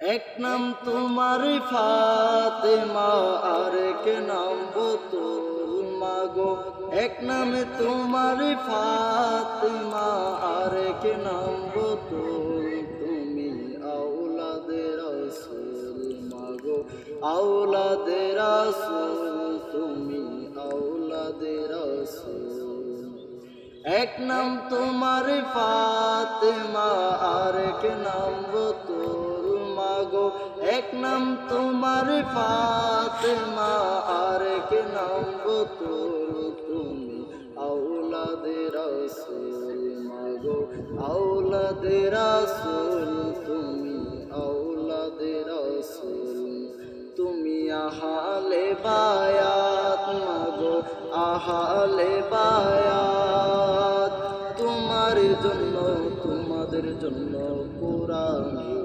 এক নাম তোমার ফাতেমা, আর এক নাম বতুল মাগো। এক নামে তোমার ফাতেমা, আর এক নাম বতুল। তুমি আউলাদের রাসূল মাগো। আউলাদের রাসূল, তুমি আউলাদের রাসূল। এক নাম তোমার ফাতেমা, আর এক নাম বতুল এক নাম তোমার ফাতেমা, আর এক নাম বতুল তুমি। আউলাদে রাসূল, মাগো আউলাদে রাসূল তুমি আউলাদে রাসূল। তুমি আহালে বায়াত, মাগো, আহালে বায়াত। তোমার জন্য, তোমাদের জন্য কোরআনের আয়াত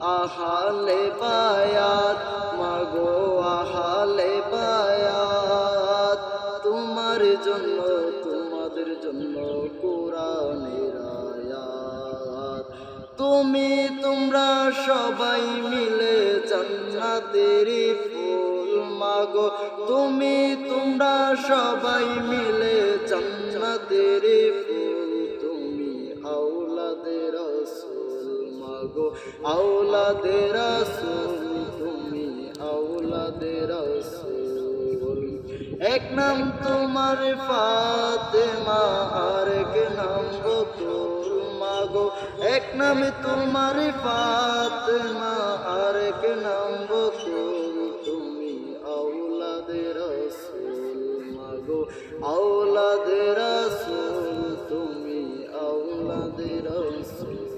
আহালে বায়াত, মাগো আহালে বায়াত। তোমার জন্য, তোমাদের জন্য কোরআনের আয়াত। তুমি তোমরা সবাই মিলে জান্নাতের ফুল, মাগো। তুমি তোমরা সবাই মিলে জান্নাতের ফুল। গো। আওলাদে রাসুল, তুমি আওলাদে রাসুল। এক নাম তোমার ফাতেমা আর এক নাম গো তোর মা গো। এক নামে তোমার ফাতেমা আর এক নাম গো তোর তুমি আওলাদে রাসুল মা গো। আওলাদে রাসুল, তুমি আওলাদে রাসুল।